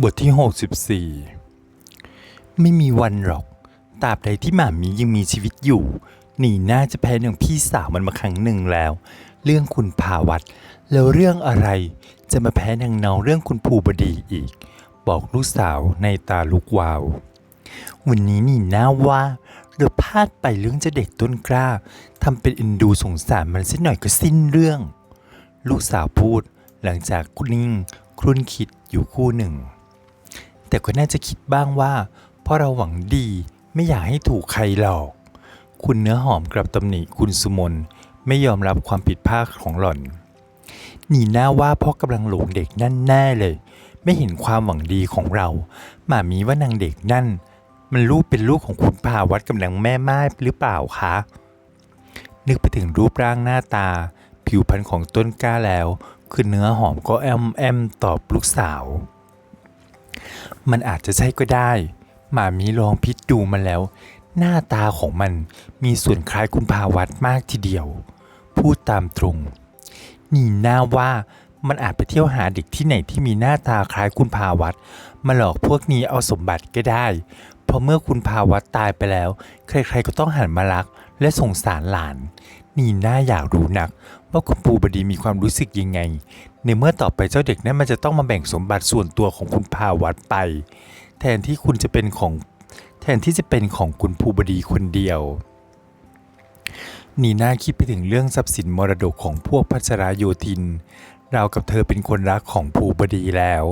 บทที่ 64 ไม่มีวันหรอกตราบใดที่หมามียังมีชีวิตอยู่ หนีน่าจะแพ้หนึ่งพี่สาวมันมาครั้งหนึ่งแล้ว เรื่องคุณภาวัตแล้วเรื่องอะไรจะมาแพ้นางเนาเรื่องคุณภูบดีอีก บอกลูกสาวในตาลุกวาว วันนี้นี่น่าว่าเราพลาดไปเรื่องเจะเด็กต้นกล้าทำเป็นอ็นดูสงสารมันสักหน่อยก็สิ้นเรื่อง ลูกสาวพูดหลังจากนิ่งครุ่นคิดอยู่คู่หนึ่ง แต่ก็น่าจะคิดบ้างว่า เพราะเราหวังดีไม่อยากให้ถูกใครหลอก คุณเนื้อหอมกลับตำหนิคุณสุมนไม่ยอมรับความผิดพลาดของหล่อน หนีหน้าว่าพ่อกำลังหลงเด็กนั่นแน่เลย ไม่เห็นความหวังดีของเรา หมามีว่านางเด็กนั่น มันลูกเป็นลูกของคุณพาวัดกำลังแม่ไม้หรือเปล่าคะ นึกไปถึงรูปร่างหน้าตา ผิวพรรณของต้นกล้าแล้ว คือเนื้อหอมก็แอมแอมตอบลูกสาว มันอาจจะใช่ก็ได้หมามีลองพิจดูมันแล้ว หน้าตาของมันมีส่วนคล้ายคุณพาวัดมากทีเดียว พูดตามตรง นี่น่าว่ามันอาจไปเที่ยวหาเด็กที่ไหนที่มีหน้าตาคล้ายคุณพาวัดมาหลอกพวกนี้เอาสมบัติก็ได้ เพราะเมื่อคุณพาวัดตายไปแล้ว ใครๆก็ต้องหันมารักและสงสารหลาน นี่น่าอยากรู้นัก ว่าคุณปูบดีมีความรู้สึกยังไง ในเมื่อต่อไปเจ้าเด็กนั้นมันจะต้องมาแบ่งสมบัติส่วนตัวของคุณพาวัดไป แทนที่คุณจะเป็นของแทนที่จะเป็นของคุณภูบดีคนเดียว นีน่าคิดไปถึงเรื่องทรัพย์สินมรดกของพวกพัชราโยธิน เรากับเธอเป็นคนรักของภูบดีแล้ว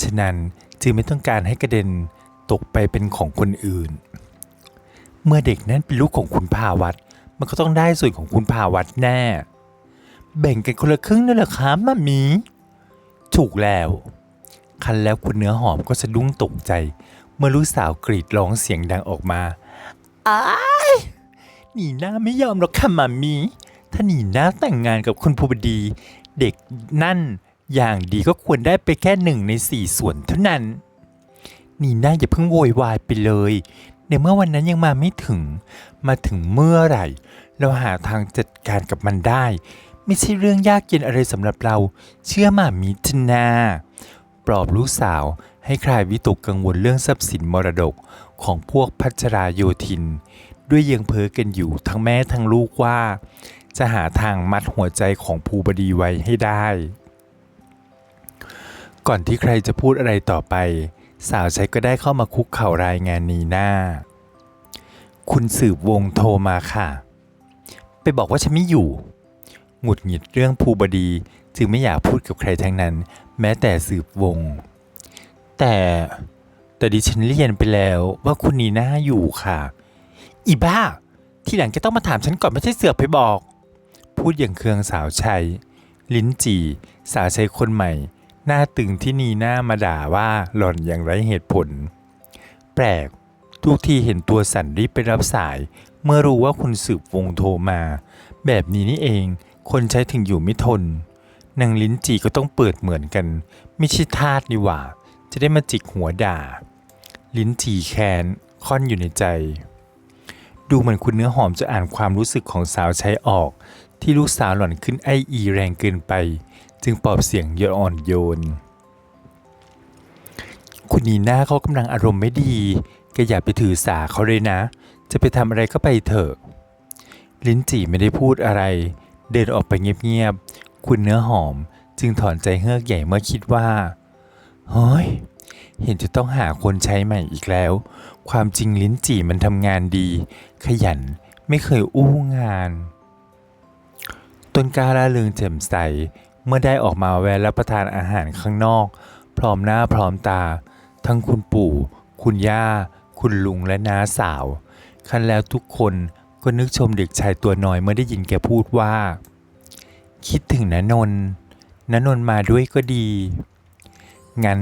ฉะนั้นจึงไม่ต้องการให้กระเด็นตกไปเป็นของคนอื่น เมื่อเด็กนั้นเป็นลูกของคุณพาวัด มันก็ต้องได้ส่วนของคุณพาวัดแน่ แบ่งกันคนละครึ่งนั่นแหละครับมามี ถูกแล้ว คันแล้วคุณเนื้อหอมก็สะดุ้งตกใจ เมื่อลูกสาวกรีดร้องเสียงดังออกมาอ้ายหนีหน้าไม่ยอมหรอกค่ะมามี ถ้าหนีหน้าแต่งงานกับคุณภูบดี เด็กนั่นอย่างดีก็ควรได้ไปแค่หนึ่งในสี่ส่วนเท่านั้น นีน่าอย่าเพิ่งโวยวายไปเลย ในเมื่อวันนั้นยังมาไม่ถึง มาถึงเมื่อไหร่ เราหาทางจัดการกับมันได้ ไม่ใช่เรื่องยากเย็นอะไรสำหรับเรา เชื่อมามิทนาปลอบลูกสาวให้คลายวิตกกังวลเรื่องทรัพย์สินมรดกของพวกพัชราโยธิน ด้วยยังเพ้อกันอยู่ทั้งแม่ทั้งลูกว่า จะหาทางมัดหัวใจของภูบดีไว้ให้ได้ ก่อนที่ใครจะพูดอะไรต่อไป สาวใช้ก็ได้เข้ามาคุกเข่ารายงานนีหน้า คุณสืบวงโทรมาค่ะ ไปบอกว่าฉันไม่อยู่ หงุดหงิดเรื่องภูบดีจึงไม่อยากพูดกับใครทั้งนั้น แม้แต่สืบวง แต่แต่ดิฉันเรียนไปแล้วว่าคุณนีน่าอยู่ค่ะ อีบ้า ที่หลังแกต้องมาถามฉันก่อนไม่ใช่เสือกไปบอก พูดอย่างเคืองสาวชัย ลิ้นจี่ สาวใช้คนใหม่ หน้าตึงที่นีหน้ามาด่าว่าหล่อนอย่างไรเหตุผล แปลก ทุกทีเห็นตัวสันรีบไปรับสาย เมื่อรู้ว่าคุณสืบวงโทรมา แบบนี้นี่เอง คนใช้ถึงอยู่ไม่ทน นางลิ้นจีก็ต้องเปิดเหมือนกัน ไม่ใช่ทาสนี่หว่า จะได้มาจิกหัวด่า ลิ้นจีแค้นค่อนอยู่ในใจ ดูเหมือนคุณเนื้อหอมจะอ่านความรู้สึกของสาวใช้ออก ที่ลูกสาวหล่อนขึ้นไออีแรงเกินไป จึงปลอบเสียงยอ่อนโยน คุณนีน่าเขากำลังอารมณ์ไม่ดี แกอย่าไปถือสาเขาเลยนะ จะไปทำอะไรก็ไปเถอะ ลิ้นจี่ไม่ได้พูดอะไร เดินออกไปเงียบๆ คุณเนื้อหอมจึงถอนใจเฮือกใหญ่เมื่อคิดว่า เฮ้ย เห็นจะต้องหาคนใช้ใหม่อีกแล้ว ความจริงลิ้นจี่มันทำงานดี ขยันไม่เคยอู้งาน ต้นกาละเริงแจ่มใส เมื่อได้ออกมาแวะรับประทานอาหารข้างนอก พร้อมหน้าพร้อมตา ทั้งคุณปู่ คุณย่า คุณลุงและน้าสาว คันแล้วทุกคนก็นึกชมเด็กชายตัวน้อยเมื่อได้ยินแกพูดว่า คิดถึงนนนนนนมาด้วยก็ดี งั้น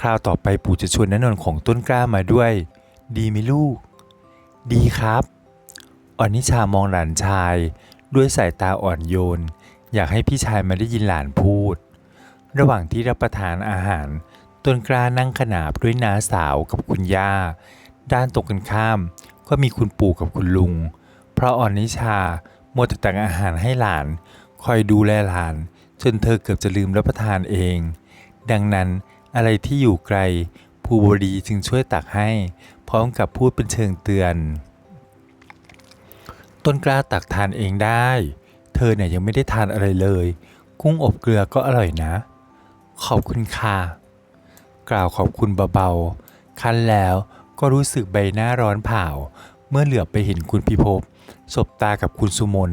คราวต่อไปปู่จะชวนนนนของต้นกล้ามาด้วย ดีไหมลูก ดีครับอนิชามองหลานชาย ด้วยสายตาอ่อนโยน อยากให้พี่ชายมาได้ยินหลานพูด ระหว่างที่รับประทานอาหารต้นกล้านั่งขนาบด้วยน้าสาวกับคุณย่า ด้านตรงกันข้าม ก็มีคุณปู่กับคุณลุง เพราะอ่อนนิชามัวแต่ตักอาหารให้หลาน คอยดูแลหลาน จนเธอเกือบจะลืมรับประทานเอง ดังนั้นอะไรที่อยู่ไกล ภูบดีจึงช่วยตักให้ พร้อมกับพูดเป็นเชิงเตือน ต้นกล้าตักทานเองได้ ธอเนี่ยยังไม่ได้ทานอะไรเลย กุ้งอบเกลือก็อร่อยนะ ขอบคุณค่ะ กล่าวขอบคุณเบาๆคันแล้วก็รู้สึกใบหน้าร้อนเผาเมื่อเหลือบไปเห็นคุณพิภพสบตากับคุณสุมน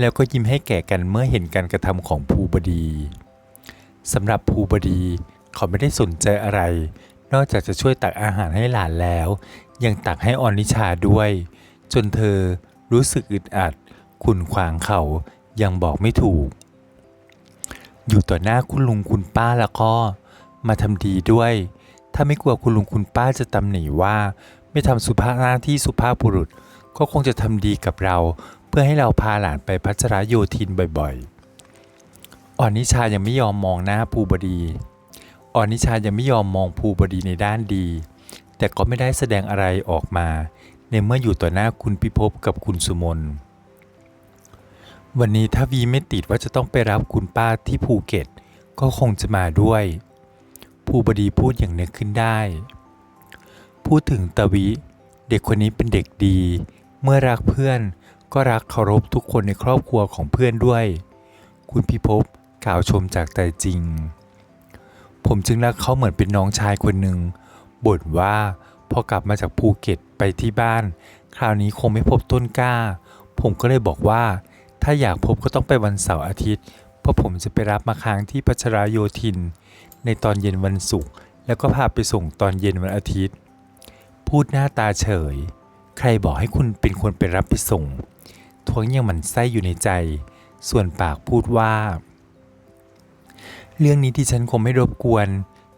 แล้วก็ยิ้มให้แก่กันเมื่อเห็นการกระทำของภูบดีสำหรับภูบดีเขาไม่ได้สนใจอะไร นอกจากจะช่วยตักอาหารให้หลานแล้ว ยังตักให้ออนิชาด้วย จนเธอรู้สึกอึดอัดขุนขวางเขา ยังบอกไม่ถูก อยู่ต่อหน้าคุณลุงคุณป้าแล้วก็มาทำดีด้วย ถ้าไม่กลัวคุณลุงคุณป้าจะตำหนิว่า ไม่ทำสุภาพหน้าที่สุภาพบุรุษ ก็คงจะทำดีกับเรา เพื่อให้เราพาหลานไปพัชรโยธินบ่อยๆ อ่อนนิชายังไม่ยอมมองหน้าภูบดีอ่อนนิชายังไม่ยอมมองภูบดีในด้านดี แต่ก็ไม่ได้แสดงอะไรออกมา ในเมื่ออยู่ต่อหน้าคุณพิภพกับคุณสุมน วันนี้ถ้าวีไม่ติดว่าจะต้องไปรับคุณป้าที่ภูเก็ต ก็คงจะมาด้วย ภูบดีพูดอย่างนึกขึ้นได้ พูดถึงตะวิ เด็กคนนี้เป็นเด็กดี เมื่อรักเพื่อนก็รักเคารพทุกคนในครอบครัวของเพื่อนด้วย คุณพิภพกล่าวชมจากใจจริง ผมจึงรักเขาเหมือนเป็นน้องชายคนหนึ่งบ่นว่าพอกลับมาจากภูเก็ตไปที่บ้าน คราวนี้คงไม่พบต้นกล้า ผมก็เลยบอกว่า ถ้าอยากพบก็ต้องไปวันเสาร์อาทิตย์ เพราะผมจะไปรับมาค้างที่พัชรโยธิน ในตอนเย็นวันศุกร์แล้วก็พาไปส่งตอนเย็นวันอาทิตย์ พูดหน้าตาเฉย ใครบอกให้คุณเป็นคนไปรับไปส่ง ทวงยังหมันไส้อยู่ในใจ ส่วนปากพูดว่า เรื่องนี้ดิฉันคงไม่รบกวน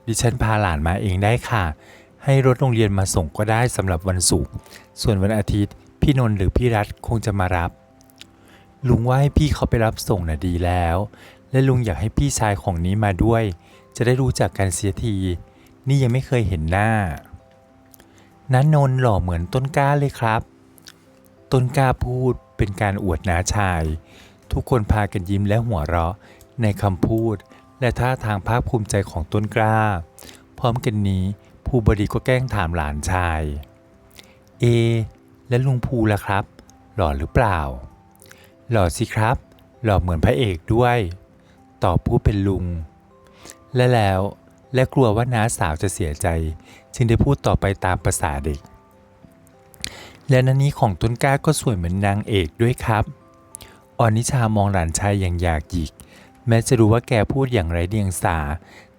ดิฉันพาหลานมาเองได้ค่ะ ให้รถโรงเรียนมาส่งก็ได้สำหรับวันศุกร์ส่วนวันอาทิตย์ พี่นนท์หรือพี่รัฐคงจะมารับ ลุงว่าให้พี่เขาไปรับส่งน่ะดีแล้ว และลุงอยากให้พี่ชายของนี้มาด้วย จะได้รู้จักกันเสียที นี่ยังไม่เคยเห็นหน้าน้านนท์หล่อเหมือนต้นกล้าเลยครับ ต้นกล้าพูดเป็นการอวดน้าชาย ทุกคนพากันยิ้มและหัวเราะ ในคำพูด และท่าทางภาคภูมิใจของต้นกล้า พร้อมกันนี้ภูบดีก็แกล้งถามหลานชาย เอ และลุงภูล่ะครับ หล่อหรือเปล่า หล่อสิครับ หล่อเหมือนพระเอกด้วย ตอบผู้เป็นลุง และแล้วและกลัวว่าน้าสาวจะเสียใจ จึงได้พูดต่อไปตามภาษาเด็ก และนันนี้ของต้นกล้าก็สวยเหมือนนางเอกด้วยครับออนิชามองหลานชายอย่างอยากหยิก แม้จะรู้ว่าแกพูดอย่างไรเดียงสา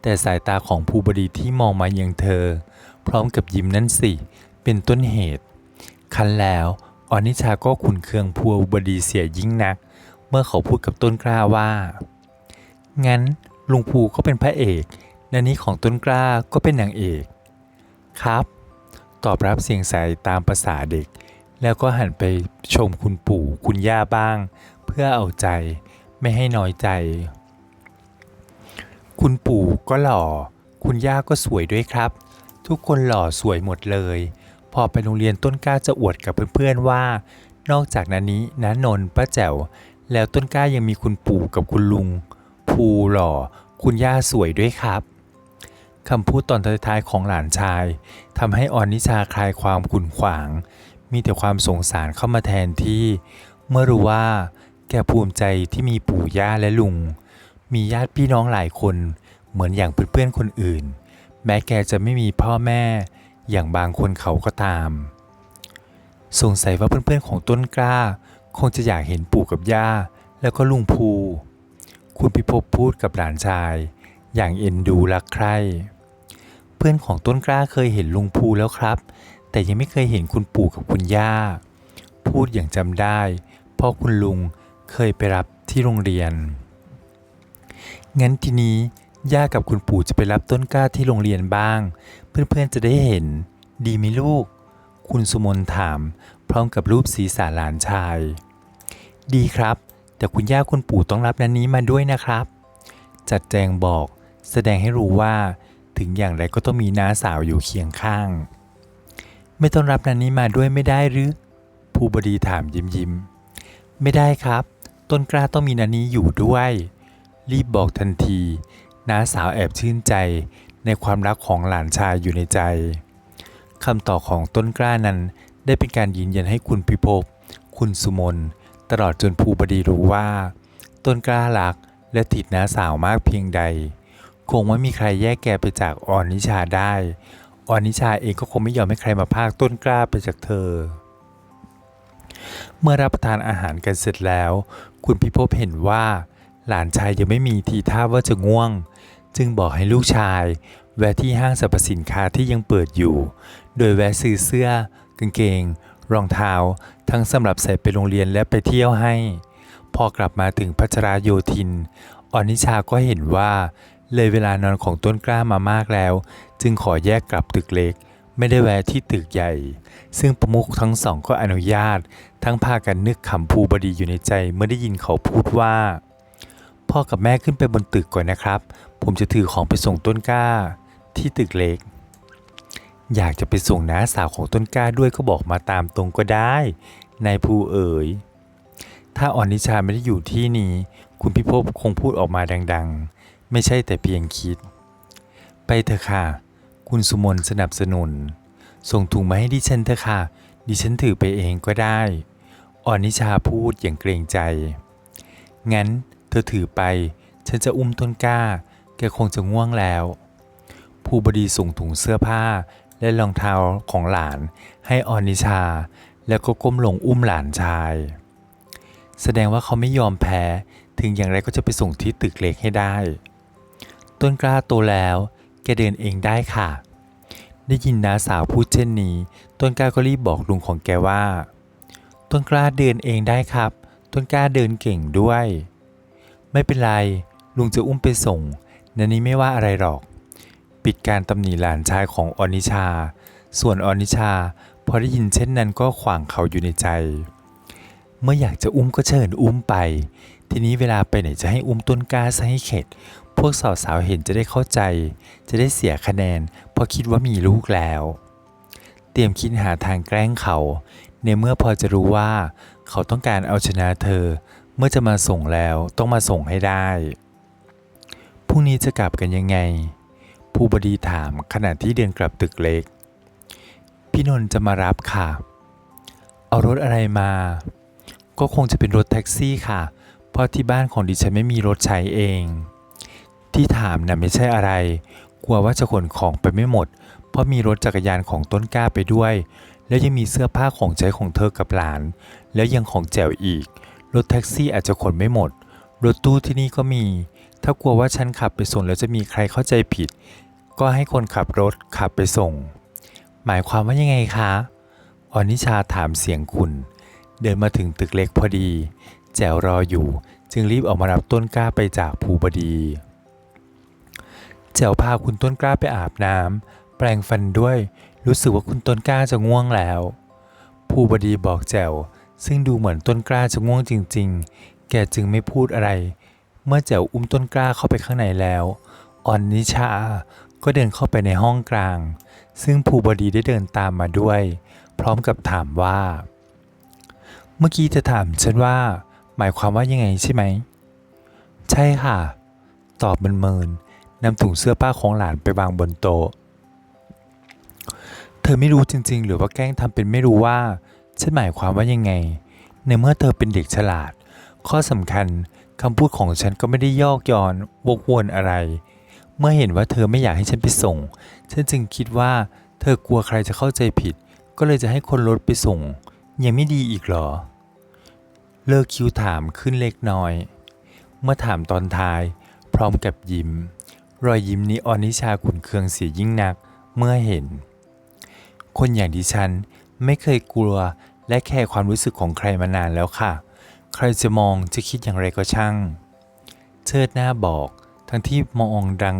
แต่สายตาของภูบดีที่มองมายังเธอ พร้อมกับยิ้มนั่นสิ เป็นต้นเหตุ คันแล้ว ออนิชาก็ขุนเคืองภูบดีเสียยิ่งนัก เมื่อเขาพูดกับต้นกล้าว่า งั้นลุงภูก็เป็นพระเอกนันนี้ของต้นกล้าก็เป็นนางเอก ครับ ตอบรับเสียงใสตามภาษาเด็ก แล้วก็หันไปชมคุณปู่คุณย่าบ้าง เพื่อเอาใจไม่ให้น้อยใจ คุณปู่ก็หล่อ คุณย่าก็สวยด้วยครับ ทุกคนหล่อสวยหมดเลย พอไปโรงเรียนต้นกล้าจะอวดกับเพื่อนๆว่า นอกจากนั้นนี้น้านนท์ป้าแจ๋ว แล้วต้นกล้ายังมีคุณปู่กับคุณลุง ภูหล่อ คุณย่าสวยด้วยครับคำพูดตอนท้ายๆของหลานชายทำให้ออนนิชาคลายความขุ่นขวาง มีแต่ความสงสารเข้ามาแทนที่ เมื่อรู้ว่า แกภูมิใจที่มีปู่ย่าและลุง มีญาติพี่น้องหลายคน เหมือนอย่างเพื่อนๆคนอื่น แม้แกจะไม่มีพ่อแม่ อย่างบางคนเขาก็ตาม สงสัยว่าเพื่อนๆของต้นกล้า คงจะอยากเห็นปู่กับย่า แล้วก็ลุงภูคุณพิภพพูดกับหลานชาย อย่างเอ็นดูรักใคร่เพื่อนของต้นกล้าเคยเห็นลุงภูแล้วครับ แต่ยังไม่เคยเห็นคุณปู่กับคุณย่า พูดอย่างจำได้ เพราะคุณลุงเคยไปรับที่โรงเรียน งั้นทีนี้ ย่ากับคุณปู่จะไปรับต้นกล้าที่โรงเรียนบ้าง เพื่อนๆจะได้เห็น ดีไหมลูก คุณสุมนถาม พร้อมกับรูปศีรษะหลานชาย ดีครับ แต่คุณย่าคุณปู่ต้องรับนันนี้มาด้วยนะครับ จัดแจงบอก แสดงให้รู้ว่า ถึงอย่างไรก็ต้องมีน้าสาวอยู่เคียงข้าง ไม่ต้องรับนันนี้มาด้วยไม่ได้หรือภูบดีถามยิ้มยิ้มไม่ได้ครับ ต้นกล้าต้องมีนันนี้อยู่ด้วย รีบบอกทันที น้าสาวแอบชื่นใจในความรักของหลานชายอยู่ในใจคำตอบของต้นกล้านั้นได้เป็นการยืนยันให้คุณพิภพ คุณสุมน ตลอดจนภูบดีรู้ว่า ต้นกล้ารักและติดน้าสาวมากเพียงใด คงไม่มีใครแยกแกไปจากออนนิชาได้ ออนนิชาเองก็คงไม่ยอมให้ใครมาพากต้นกล้าไปจากเธอ เมื่อรับประทานอาหารกันเสร็จแล้ว คุณพิภพเห็นว่า หลานชายยังไม่มีทีท่าว่าจะง่วง จึงบอกให้ลูกชาย แวะที่ห้างสรรพสินค้าที่ยังเปิดอยู่ โดยแวะซื้อเสื้อ กางเกง รองเท้า ทั้งสำหรับใส่ไปโรงเรียนและไปเที่ยวให้ พอกลับมาถึงพัชราโยธิน อนิชาก็เห็นว่า เลยเวลานอนของต้นกล้ามามากแล้ว จึงขอแยกกลับตึกเล็ก ไม่ได้แวะที่ตึกใหญ่ ซึ่งประมุขทั้งสองก็อนุญาต ทั้งพากันนึกขำภูบดีอยู่ในใจเมื่อได้ยินเขาพูดว่าพ่อกับแม่ขึ้นไปบนตึกก่อนนะครับ ผมจะถือของไปส่งต้นกล้าที่ตึกเล็ก อยากจะไปส่งน้าสาวของต้นกล้าด้วยก็บอกมาตามตรงก็ได้นายภูเอ๋ย ถ้าอ่อนนิชาไม่ได้อยู่ที่นี้ คุณพิภพคงพูดออกมาดัง ๆ ไม่ใช่แต่เพียงคิด ไปเถอะค่ะ คุณสุมนสนับสนุน ส่งถุงมาให้ดิฉันเถอะค่ะ ดิฉันถือไปเองก็ได้อ่อนนิชาพูดอย่างเกรงใจ งั้นเธอถือไป ฉันจะอุ้มต้นกล้า แกคงจะง่วงแล้วผู้บดีส่งถุงเสื้อผ้าและรองเท้าของหลานให้ออนิชา แล้วก็ก้มลงอุ้มหลานชาย แสดงว่าเขาไม่ยอมแพ้ถึงอย่างไรก็จะไปส่งที่ตึกเล็กให้ได้ ต้นกล้าโตแล้วแกเดินเองได้ค่ะ ได้ยินน้าสาวพูดเช่นนี้ ต้นกล้าก็รีบบอกลุงของแกว่า ต้นกล้าเดินเองได้ครับ ต้นกล้าเดินเก่งด้วย ไม่เป็นไรลุงจะอุ้มไปส่ง นันนี้ไม่ว่าอะไรหรอก ปิดการตำหนิหลานชายของออนิชา ส่วนออนิชาพอได้ยินเช่นนั้นก็ขวางเขาอยู่ในใจ เมื่ออยากจะอุ้มก็เชิญอุ้มไป ทีนี้เวลาไปไหนจะให้อุ้มต้นกล้าซะให้เข็ด พวกสาวๆเห็นจะได้เข้าใจ จะได้เสียคะแนนเพราะคิดว่ามีลูกแล้ว เตรียมคิดหาทางแกล้งเขา ในเมื่อพอจะรู้ว่า เขาต้องการเอาชนะเธอ เมื่อจะมาส่งแล้วต้องมาส่งให้ได้ รุ่งนี้จะกลับกันยังไง ผู้บดีถามขณะที่เดินกลับตึกเล็ก พี่นนท์จะมารับค่ะ เอารถอะไรมา ก็คงจะเป็นรถแท็กซี่ค่ะ เพราะที่บ้านของดิฉันไม่มีรถใช้เอง ที่ถามน่ะไม่ใช่อะไร กลัวว่าจะขนของไปไม่หมด เพราะมีรถจักรยานของต้นกล้าไปด้วย แล้วยังมีเสื้อผ้าของใช้ของเธอกับหลาน แล้วยังของแจวอีก รถแท็กซี่อาจจะขนไม่หมด รถตู้ที่นี่ก็มี ถ้ากลัวว่าฉันขับไปส่งแล้วจะมีใครเข้าใจผิด ก็ให้คนขับรถขับไปส่ง หมายความว่ายังไงคะออนิชาถามเสียงคุณ เดินมาถึงตึกเล็กพอดี แจวรออยู่ จึงรีบออกมารับต้นกล้าไปจากภูบดี แจวพาคุณต้นกล้าไปอาบน้ำแปรงฟันด้วย รู้สึกว่าคุณต้นกล้าจะง่วงแล้ว ภูบดีบอกแจวซึ่งดูเหมือนต้นกล้าจะง่วงจริง ๆ แกจึงไม่พูดอะไร เมื่อแจวอุ้มต้นกล้าเข้าไปข้างในแล้ว ออนนิชาก็เดินเข้าไปในห้องกลาง ซึ่งภูบดีได้เดินตามมาด้วย พร้อมกับถามว่า เมื่อกี้จะถามฉันว่า หมายความว่ายังไงใช่ไหม ใช่ค่ะ ตอบเมินๆนำถุงเสื้อผ้าของหลานไปวางบนโต๊ะเธอไม่รู้จริง ๆ หรือว่าแกล้งทำเป็นไม่รู้ว่า ฉันหมายความว่ายังไง ในเมื่อเธอเป็นเด็กฉลาด ข้อสำคัญ คำพูดของฉันก็ไม่ได้ยอกย้อนวกวนอะไร เมื่อเห็นว่าเธอไม่อยากให้ฉันไปส่ง ฉันจึงคิดว่า เธอกลัวใครจะเข้าใจผิด ก็เลยจะให้คนรถไปส่ง ยังไม่ดีอีกหรอ เลิกคิวถามขึ้นเล็กน้อย เมื่อถามตอนท้าย พร้อมกับยิ้ม รอยยิ้มนี้ออนิชาขุนเคืองเสียยิ่งนักเมื่อเห็น คนอย่างดิฉันไม่เคยกลัวและแคร์ความรู้สึกของใครมานานแล้วค่ะ ใครจะมองจะคิดอย่างไรก็ช่าง เชิดหน้าบอก ทั้งที่มองดัง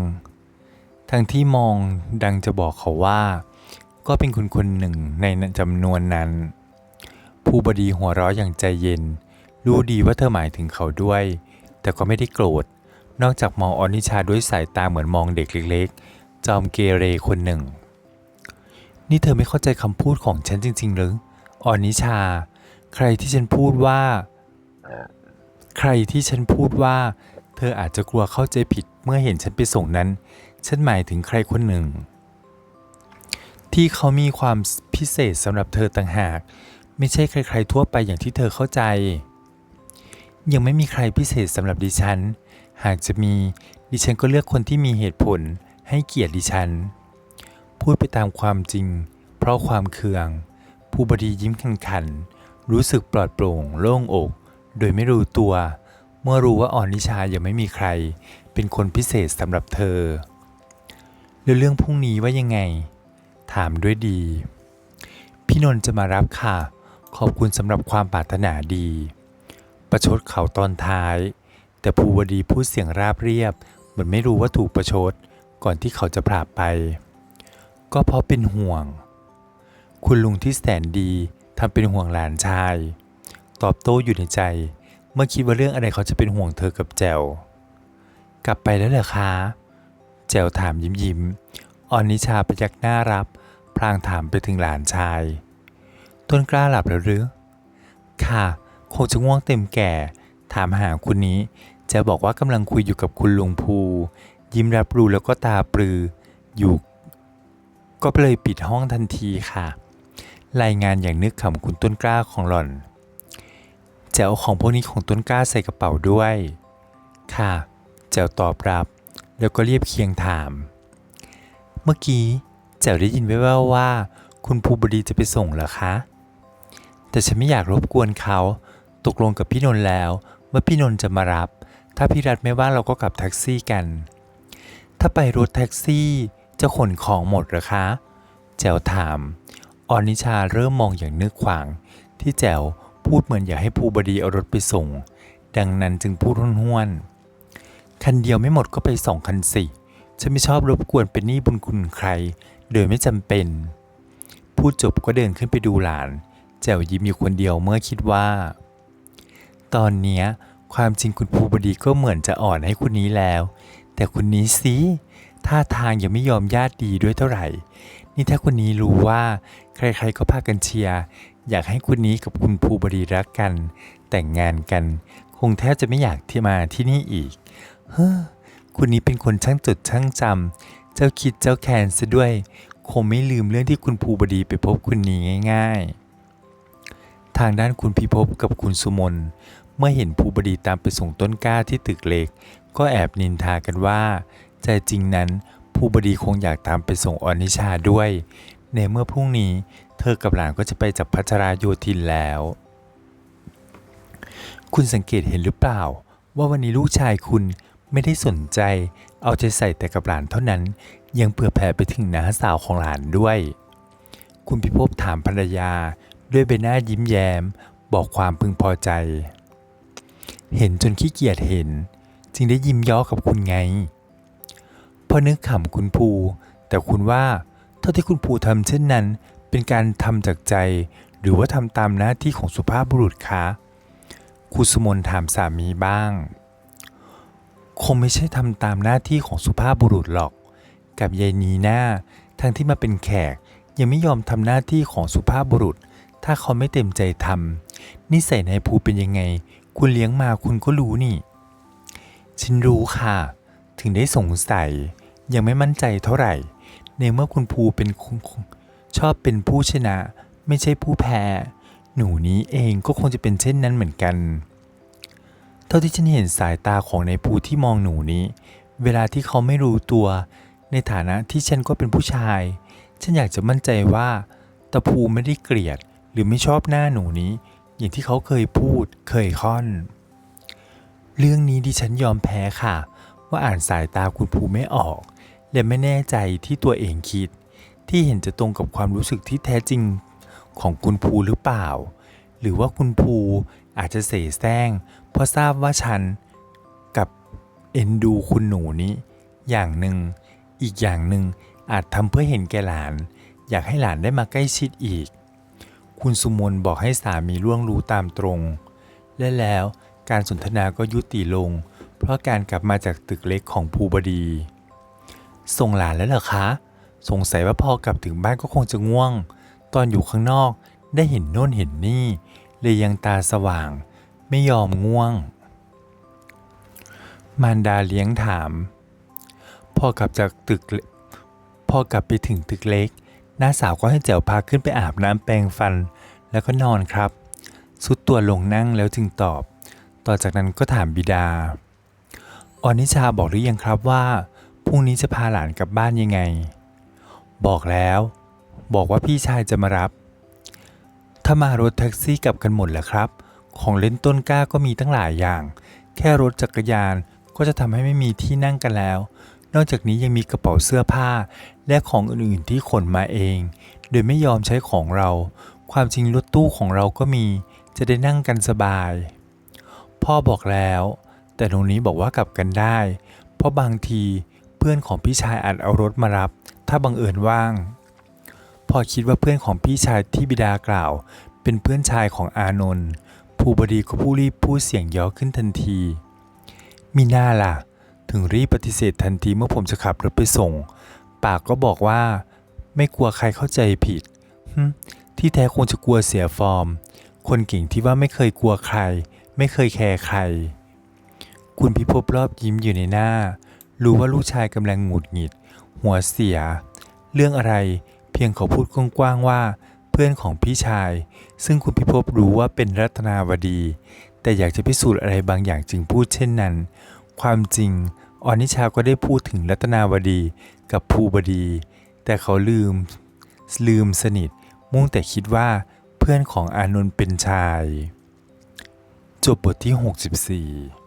ทั้งที่มองดังจะบอกเขาว่า ก็เป็นคนคนหนึ่งในจำนวนนั้น ผู้บดีหัวเราะอย่างใจเย็น รู้ดีว่าเธอหมายถึงเขาด้วย แต่ก็ไม่ได้โกรธ นอกจากมองออนิชาด้วยสายตาเหมือนมองเด็กเล็กๆ จอมเกเรคนหนึ่ง นี่เธอไม่เข้าใจคำพูดของฉันจริงๆหรือออนิชา ใครที่ฉันพูดว่า ใครที่ฉันพูดว่า เธออาจจะกลัวเข้าใจผิดเมื่อเห็นฉันไปส่งนั้น ฉันหมายถึงใครคนหนึ่ง ที่เขามีความพิเศษสำหรับเธอต่างหาก ไม่ใช่ใคร ๆ ทั่วไปอย่างที่เธอเข้าใจ ยังไม่มีใครพิเศษสำหรับดิฉัน หากจะมีดิฉันก็เลือกคนที่มีเหตุผลให้เกียรติดิฉัน พูดไปตามความจริง เพราะความเคือง ผู้บดียิ้มขันขัน รู้สึกปลอดโปร่งโล่งอก โดยไม่รู้ตัว เมื่อรู้ว่าอ่อนนิชายังไม่มีใคร เป็นคนพิเศษสำหรับเธอแล้วเรื่องพรุ่งนี้ว่ายังไง ถามด้วยดี พี่นนท์จะมารับค่ะ ขอบคุณสำหรับความปรารถนาดี ประชดเขาตอนท้าย แต่ภูวดีพูดเสียงราบเรียบ เหมือนไม่รู้ว่าถูกประชด ก่อนที่เขาจะพลาไป ก็เพราะเป็นห่วง คุณลุงที่แสนดีทำเป็นห่วงหลานชาย ตอบโต้อยู่ในใจ เมื่อคิดว่าเรื่องอะไรเขาจะเป็นห่วงเธอกับแจวกลับไปแล้วเหรอคะ แจวถามยิ้มยิ้มออนนิชาพยักหน้ารับ พลางถามไปถึงหลานชาย ต้นกล้าหลับแล้วหรือ ค่ะคงจะง่วงเต็มแก่ ถามหาคุณนี้จวบอกว่ากำลังคุยอยู่กับคุณลุงภู ยิ้มรับรู้แล้วก็ตาปลือ อยู่ ก็เลยปิดห้องทันทีค่ะ รายงานอย่างนึกขำคุณต้นกล้าของหล่อน แจวเอาของพวกนี้ของต้นกล้าใส่กระเป๋าด้วย ค่ะ แจวตอบรับ แล้วก็เรียบเคียงถาม เมื่อกี้แจวได้ยินแว่วๆว่า คุณภูบดีจะไปส่งเหรอคะ แต่ฉันไม่อยากรบกวนเขา ตกลงกับพี่นนท์แล้วว่าพี่นนท์จะมารับ ถ้าพี่รัฐไม่ว่างเราก็กลับแท็กซี่กัน ถ้าไปรถแท็กซี่จะขนของหมดหรอคะ แจวถาม ออนิชาเริ่มมองอย่างนึกขวาง ที่แจว พูดเหมือนอยากให้ภูบดีเอารถไปส่ง ดังนั้นจึงพูดห้วนๆคันเดียวไม่หมดก็ไปสองคันสิ ฉันไม่ชอบรบกวนเป็นหนี้บุญคุณใคร โดยไม่จำเป็น พูดจบก็เดินขึ้นไปดูหลาน แจวยิ้มอยู่คนเดียวเมื่อคิดว่า ตอนเนี้ยความจริงคุณภูบดีก็เหมือนจะอ่อนให้คุณนี้แล้ว แต่คุณนี้สิท่าทางยังไม่ยอมญาติดีด้วยเท่าไหร่ นี่ถ้าคุณนี้รู้ว่า ใครๆก็พากันเชียร์ อยากให้คุณนี้กับคุณภูบดีรักกัน แต่งงานกัน คงแทบจะไม่อยากที่มาที่นี่อีก เฮ้อคุณนี้เป็นคนช่างจดช่างจำเจ้าคิดเจ้าแคนซะด้วย คงไม่ลืมเรื่องที่คุณภูบดีไปพบคุณนี้ง่าย ๆ ทางด้านคุณพิภพกับคุณสุมนเมื่อเห็นภูบดีตามไปส่งต้นกล้าที่ตึกเล็ก ก็แอบนินทากันว่าใจจริงนั้นภูบดีคงอยากตามไปส่งอนิชาด้วย ในเมื่อพรุ่งนี้เธอกับหลานก็จะไปจับพัชราโยธินแล้ว คุณสังเกตเห็นหรือเปล่า ว่าวันนี้ลูกชายคุณไม่ได้สนใจ เอาใจใส่แต่กับหลานเท่านั้น ยังเผื่อแผ่ไปถึงน้าสาวของหลานด้วย คุณพิภพถามภรรยาด้วยใบหน้ายิ้มแย้ม บอกความพึงพอใจ เห็นจนขี้เกียจเห็น จึงได้ยิ้มย่อกับคุณไงพอนึกขำคุณภู แต่คุณว่า เท่าที่คุณภูทำเช่นนั้น เป็นการทำจากใจ หรือว่าทำตามหน้าที่ของสุภาพบุรุษคะครูสมนถามสามีบ้าง คงไม่ใช่ทำตามหน้าที่ของสุภาพบุรุษหรอก กับยายนีหน้าทั้งที่มาเป็นแขกยังไม่ยอมทำหน้าที่ของสุภาพบุรุษ ถ้าเขาไม่เต็มใจทำนิสัยนายภูเป็นยังไง คุณเลี้ยงมาคุณก็รู้นี่ ฉันรู้ค่ะ ถึงได้สงสัยยังไม่มั่นใจเท่าไหร่ ในเมื่อคุณภูเป็นชอบเป็นผู้ชนะ ไม่ใช่ผู้แพ้ หนูนี้เองก็คงจะเป็นเช่นนั้นเหมือนกัน เท่าที่ฉันเห็นสายตาของนายภูที่มองหนูนี้ เวลาที่เขาไม่รู้ตัว ในฐานะที่ฉันก็เป็นผู้ชาย ฉันอยากจะมั่นใจว่าตะภูไม่ได้เกลียด หรือไม่ชอบหน้าหนูนี้ อย่างที่เขาเคยพูดเคยค่อน เรื่องนี้ดิฉันยอมแพ้ค่ะ ว่าอ่านสายตาคุณภูไม่ออก และไม่แน่ใจที่ตัวเองคิด ที่เห็นจะตรงกับความรู้สึกที่แท้จริงของคุณภูหรือเปล่า หรือว่าคุณภูอาจจะเสแสร้ง เพราะทราบว่าฉันกับเอ็นดูคุณหนูนี้อย่างหนึ่ง อีกอย่างหนึ่งอาจทำเพื่อเห็นแก่หลาน อยากให้หลานได้มาใกล้ชิดอีก คุณสุมนบอกให้สามีล่วงรู้ตามตรง และแล้วการสนทนาก็ยุติลง เพราะการกลับมาจากตึกเล็กของภูบดี ส่งหลานแล้วเหรอคะ สงสัยว่าพอกลับถึงบ้านก็คงจะง่วง ตอนอยู่ข้างนอกได้เห็นโน่นเห็นนี่ เลยยังตาสว่าง ไม่ยอมง่วง มารดาเลี้ยงถาม พอกลับจากตึก พอกลับไปถึงตึกเล็กน้าสาวก็ให้แจ๋วพาขึ้นไปอาบน้ำแปรงฟัน แล้วก็นอนครับ สุดตัวลงนั่งแล้วจึงตอบ ต่อจากนั้นก็ถามบิดา ออนิชาบอกหรือยังครับว่า พรุ่งนี้จะพาหลานกลับบ้านยังไง บอกแล้ว บอกว่าพี่ชายจะมารับ ถ้ามารถแท็กซี่กลับกันหมดแหละครับ ของเล่นต้นกล้าก็มีตั้งหลายอย่าง แค่รถจักรยานก็จะทำให้ไม่มีที่นั่งกันแล้ว นอกจากนี้ยังมีกระเป๋าเสื้อผ้า และของอื่นๆที่ขนมาเอง โดยไม่ยอมใช้ของเรา ความจริงรถตู้ของเราก็มี จะได้นั่งกันสบาย พ่อบอกแล้ว แต่ตรงนี้บอกว่ากลับกันได้ เพราะบางที พื่อนของพี่ชายอาจเอารถมารับ ถ้าบังเอิญว่าง พอคิดว่าเพื่อนของพี่ชายที่บิดากล่าว เป็นเพื่อนชายของอานนท์ภูบดีก็ผู้รีบพูดเสียงย่อขึ้นทันที มีหน้าล่ะ ถึงรีบปฏิเสธทันทีเมื่อผมจะขับรถไปส่ง ปากก็บอกว่า ไม่กลัวใครเข้าใจผิดที่แท้คงจะกลัวเสียฟอร์ม คนเก่งที่ว่าไม่เคยกลัวใคร ไม่เคยแคร์ใคร คุณพิภพรอบยิ้มอยู่ในหน้า รู้ว่าลูกชายกำลังหงุดหงิด หัวเสีย เรื่องอะไร เพียงเขาพูดกว้างๆว่า เพื่อนของพี่ชาย ซึ่งคุณพิภพรู้ว่าเป็นรัตนาวดี แต่อยากจะพิสูจน์อะไรบางอย่างจึงพูดเช่นนั้น ความจริงอนิชาก็ได้พูดถึงรัตนาวดีกับภูบดี แต่เขาลืม ลืมสนิท มุ่งแต่คิดว่าเพื่อนของอานนท์เป็นชาย จบบทที่ 64